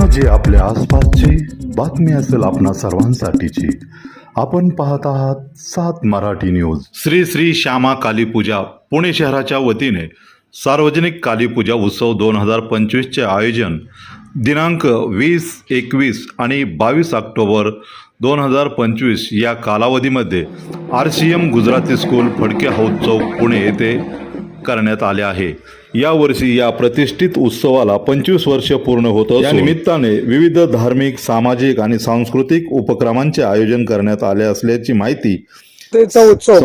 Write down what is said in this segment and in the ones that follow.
घटना जे आपल्या आसपासची बातमी असेल आपणा सर्वांसाठीची. आपण पाहत आहात सात मराठी न्यूज. श्री श्री श्यामा कालीपूजा पुणे शहराच्या वतीने सार्वजनिक कालीपूजा उत्सव दोन हजार पंचवीसचे आयोजन दिनांक वीस एकवीस आणि बावीस ऑक्टोबर दोन हजार पंचवीस या कालावधीमध्ये R C M Gujarati school Phadke house Chowk Pune येथे करण्यात आले आहे. यावर्षी या प्रतिष्ठित उत्सवाला पंचवीस वर्ष पूर्ण होत या निमित्ताने विविध धार्मिक सामाजिक आणि सांस्कृतिक उपक्रमांचे आयोजन करण्यात आले असल्याची माहिती त्याचा उत्सव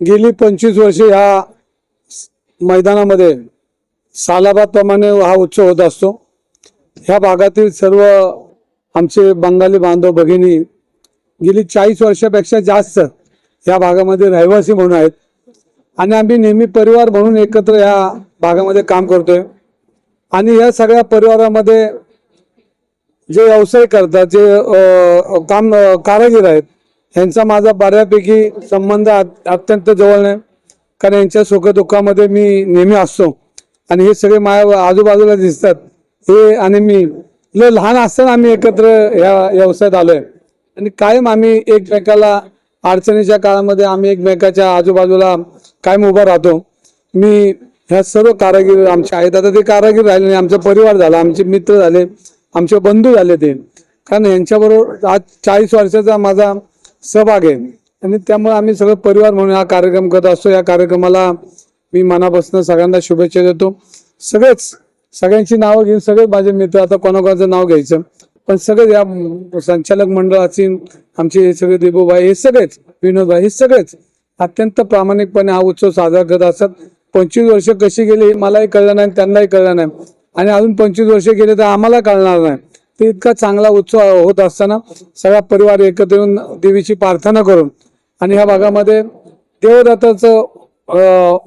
गेली पंचवीस वर्षे ह्या मैदानामध्ये सालाबाद प्रमाणे हा उत्सव होत असतो. ह्या भागातील सर्व आमचे बंगाली बांधव भगिनी गेली चाळीस वर्षापेक्षा जास्त या भागामध्ये रहिवासी म्हणून आहेत. आणि आम्ही नेहमी परिवार म्हणून एकत्र या भागामध्ये काम करतोय. आणि या सगळ्या परिवारामध्ये जे व्यवसाय करतात जे काम कारागीर आहेत यांचा माझा बऱ्यापैकी संबंध अत्यंत जवळ आहे. कारण यांच्या सुखदुःखामध्ये मी नेहमी असतो. आणि हे सगळे माझ्या आजूबाजूला दिसतात. हे आणि मी लय लहान असताना आम्ही एकत्र या व्यवसायात आलोय. आणि कायम आम्ही एकमेकाला अडचणीच्या काळामध्ये आम्ही एकमेकाच्या आजूबाजूला कायम उभा राहतो. मी ह्या सर्व कारागीर आमचे आहेत. आता ते कारागीर राहिले नाही. आमचा परिवार झाला आमचे मित्र झाले आमचे बंधू झाले ते. कारण यांच्याबरोबर आज चाळीस वर्षाचा माझा सहभाग आहे. आणि त्यामुळे आम्ही सगळं परिवार म्हणून हा कार्यक्रम करत असतो. या कार्यक्रमाला मी मनापासून सगळ्यांना शुभेच्छा देतो. सगळेच सगळ्यांची नावं घेऊन सगळे माझे मित्र आता कोणाकोणाचं नाव घ्यायचं. पण सगळे या संचालक मंडळाची आमचे सगळे देबूभाई हे सगळेच विनोदभाई हे सगळेच अत्यंत प्रामाणिकपणे हा उत्सव साजरा करत असतात पंचवीस वर्ष कशी गेली हे मलाही कळलं नाही त्यांनाही कळलं नाही. आणि अजून पंचवीस वर्ष गेले तर आम्हाला कळणार नाही. ते इतका चांगला उत्सव होत असताना सगळा परिवार एकत्र येऊन देवीची प्रार्थना करून आणि ह्या भागामध्ये देवदत्ताचं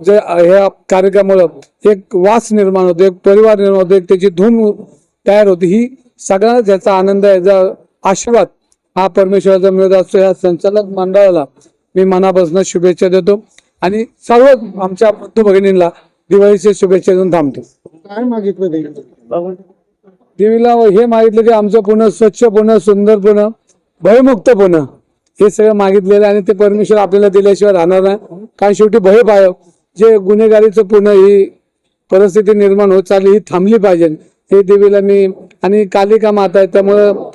जे ह्या कार्यक्रमामुळं एक वास निर्माण होतो एक परिवार निर्माण होतो एक त्याची धूम तयार होती. ही सगळ्यांना ज्याचा आनंद आहे. ज्या आशीर्वाद हा परमेश्वराचा मिळत असतो या संचालक मंडळाला मी मनापासून शुभेच्छा देतो आणि सर्व आमच्या बंधू भगिनींना दिवाळीच्या शुभेच्छा देऊन थांबतो. काय मागितलं देवीला देवीला हे मागितलं की आमचं पुणे स्वच्छ पुणे सुंदर पुणे भयमुक्त पुणे हे सगळं मागितलेलं आणि ते परमेश्वर आपल्याला दिल्याशिवाय राहणार नाही. कारण शेवटी भय पाय. जे गुन्हेगारीचं पुणे ही परिस्थिती निर्माण होत चालली ही थांबली पाहिजे. हे देवीला मी आणि कालिका माता आहे त्यामुळं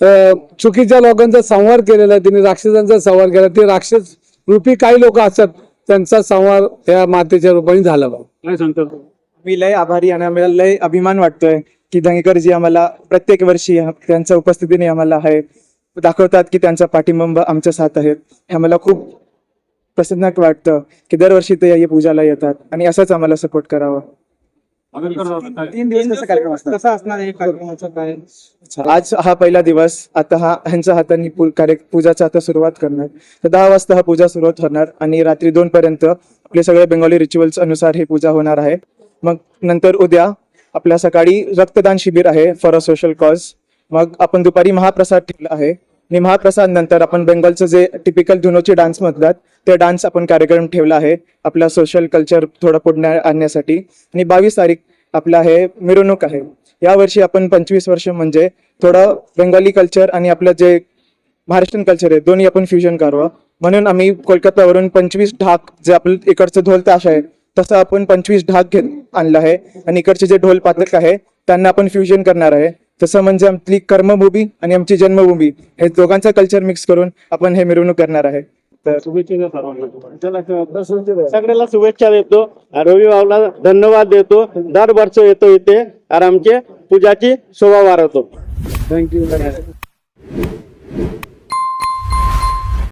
चुकीच्या लोकांचा संहार केलेला आहे तिने राक्षसांचा संहार केला. ते राक्षस रूपी काही लोक असतात त्यांचा संहार या मातेच्या रूपाने झाला बा काय सांगतात मी लय आभारी आणि आम्हाला लय अभिमान वाटतोय की दंगेकरजी आम्हाला प्रत्येक वर्षी त्यांच्या उपस्थितीने आम्हाला आहे दाखवतात की त्यांचा पाठिंबा आमच्या साथ आहे. हे आम्हाला खूप प्रसन्न वाटतं की दरवर्षी ते या पूजाला येतात आणि असंच आम्हाला सपोर्ट करावा. तीन दिवस कसा कार्यक्रम असणार. कसा असणार आहे कार्यक्रमाचा काय आज हा पहिला दिवस. आता हा ह्यांच्या हाताने पूजाचा आता सुरुवात करणार. तर दहा वाजता हा पूजा सुरुवात होणार आणि रात्री दोन पर्यंत आपले सगळे बेंगॉली रिच्युअल्स अनुसार ही पूजा होणार आहे. मग नंतर उद्या आपल्या सकाळी रक्तदान शिबिर आहे फॉर अ सोशल कॉज मग आपण दुपारी महाप्रसाद ठेवला आहे. आणि महाप्रसाद नंतर आपण बेंगॉलचं जे टिपिकल धुनोचे डान्स म्हणतात ते डान्स आपण कार्यक्रम ठेवला आहे आपला सोशल कल्चर थोडं पुढे आणण्यासाठी. आणि बावीस तारीख आपला हे मिरवणूक आहे. यावर्षी आपण पंचवीस वर्ष म्हणजे थोडं बेंगॉली कल्चर आणि आपलं जे महाराष्ट्रीयन कल्चर आहे दोन्ही आपण फ्युजन करावं. म्हणून आम्ही कोलकातावरून पंचवीस ढाक जे आपलं इकडचं ढोल ताश आहे तसं आपण पंचवीस ढाक घेत आणलं आहे. आणि इकडचे जे ढोल पातक आहे त्यांना आपण फ्युजन करणार आहे. तसं म्हणजे आपली कर्मभूमी आणि आमची जन्मभूमी हे दोघांचं कल्चर मिक्स करून आपण हे मिरवणूक करणार आहे. तर शुभेच्छा सगळ्याला शुभेच्छा देतो. रवी भाऊला धन्यवाद देतो. दर वर्ष येतो इथे. आणि आमचे पूजाची शोभा वाढवतो. थँक्यू